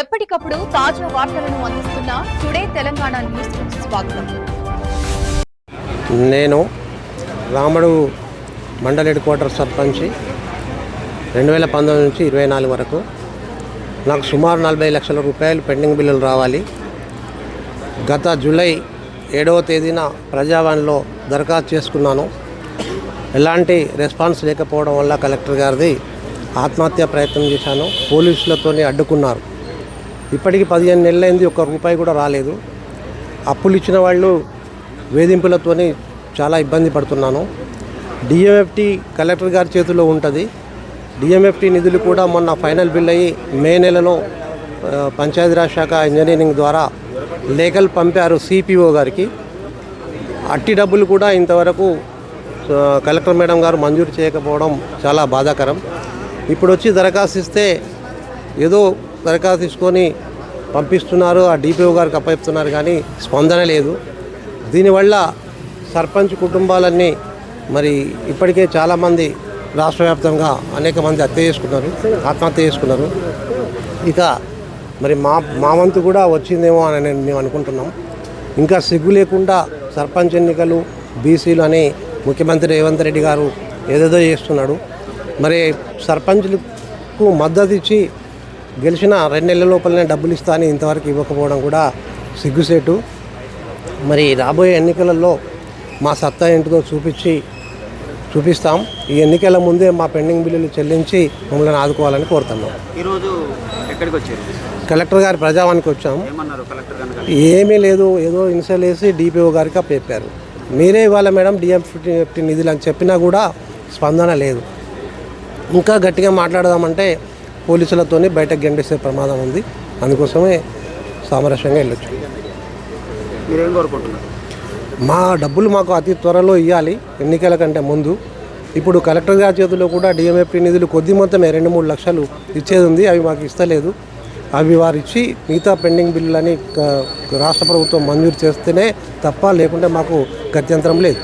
ఎప్పటికప్పుడు తాజా వార్తలను అందిస్తున్న టుడే తెలంగాణ న్యూస్ స్వాగతం. నేను రాముడు మండల్ హెడ్ క్వార్టర్ సర్పంచి రెండు వేల పంతొమ్మిది నుంచి ఇరవై నాలుగు వరకు. నాకు సుమారు నలభై లక్షల రూపాయలు పెండింగ్ బిల్లులు రావాలి. గత జూలై ఏడవ తేదీన ప్రజావాణిలో దరఖాస్తు చేసుకున్నాను. ఎలాంటి రెస్పాన్స్ లేకపోవడం వల్ల కలెక్టర్ గారిది ఆత్మహత్య ప్రయత్నం చేశాను. పోలీసులతోని అడ్డుకున్నారు. ఇప్పటికి పదిహేను నెలలైంది ఒక్క రూపాయి కూడా రాలేదు. అప్పులు ఇచ్చిన వాళ్ళు వేధింపులతోని చాలా ఇబ్బంది పడుతున్నాను. డిఎంఎఫ్టీ కలెక్టర్ గారి చేతిలో ఉంటుంది. డిఎంఎఫ్టీ నిధులు కూడా మొన్న ఫైనల్ బిల్ అయ్యి మే నెలలో పంచాయతీరాజ్ శాఖ ఇంజనీరింగ్ ద్వారా లేఖలు పంపారు సిపిఓ గారికి. అట్టి డబ్బులు కూడా ఇంతవరకు కలెక్టర్ మేడం గారు మంజూరు చేయకపోవడం చాలా బాధాకరం. ఇప్పుడు వచ్చి దరఖాస్తు ఇస్తే ఏదో దరఖాస్తు తీసుకొని పంపిస్తున్నారు ఆ డిపిఓ గారికి అప్పచెప్తున్నారు కానీ స్పందన లేదు. దీనివల్ల సర్పంచ్ కుటుంబాలన్నీ మరి ఇప్పటికే చాలామంది రాష్ట్ర వ్యాప్తంగా అనేక మంది హత్య చేసుకున్నారు ఆత్మహత్య చేసుకున్నారు. ఇక మరి మా మా వంతు కూడా వచ్చిందేమో అని మేము అనుకుంటున్నాం. ఇంకా సిగ్గు లేకుండా సర్పంచ్ ఎన్నికలు బీసీలు అని ముఖ్యమంత్రి రేవంత్ రెడ్డి గారు ఏదేదో చేస్తున్నాడు. మరి సర్పంచ్లకు మద్దతు ఇచ్చి గెలిచిన రెండు నెలల లోపలనే డబ్బులు ఇస్తా అని ఇంతవరకు ఇవ్వకపోవడం కూడా సిగ్గుసేటు. మరి రాబోయే ఎన్నికలలో మా సత్తా ఏంటిదో చూపించి చూపిస్తాం. ఈ ఎన్నికల ముందే మా పెండింగ్ బిల్లులు చెల్లించి మమ్మల్ని ఆదుకోవాలని కోరుతున్నాం. ఈరోజు ఎక్కడికి వచ్చారు? కలెక్టర్ గారి ప్రజావానికి వచ్చాం. ఏమీ లేదు ఏదో ఇన్సల్ వేసి డిపిఓ గారికి చెప్పారు మీరే ఇవ్వాలి మేడం డిఎంఫ్టీ నిధులు అని చెప్పినా కూడా స్పందన లేదు. ఇంకా గట్టిగా మాట్లాడదామంటే పోలీసులతోని బయటకు గెండేసే ప్రమాదం ఉంది. అందుకోసమే సామరస్యంగా వెళ్ళొచ్చు. మీరేం కోరుకుంటున్నారు? మా డబ్బులు మాకు అతి త్వరలో ఇవ్వాలి ఎన్నికల కంటే ముందు. ఇప్పుడు కలెక్టర్ గారి చేతిలో కూడా డిఎంఎఫ్టీ నిధులు కొద్ది మొత్తమే రెండు మూడు లక్షలు ఇచ్చేది ఉంది అవి మాకు ఇస్తలేదు. అవి వారు ఇచ్చి మిగతా పెండింగ్ బిల్లులని రాష్ట్ర ప్రభుత్వం మంజూరు చేస్తేనే తప్ప లేకుంటే మాకు గత్యంతరం లేదు.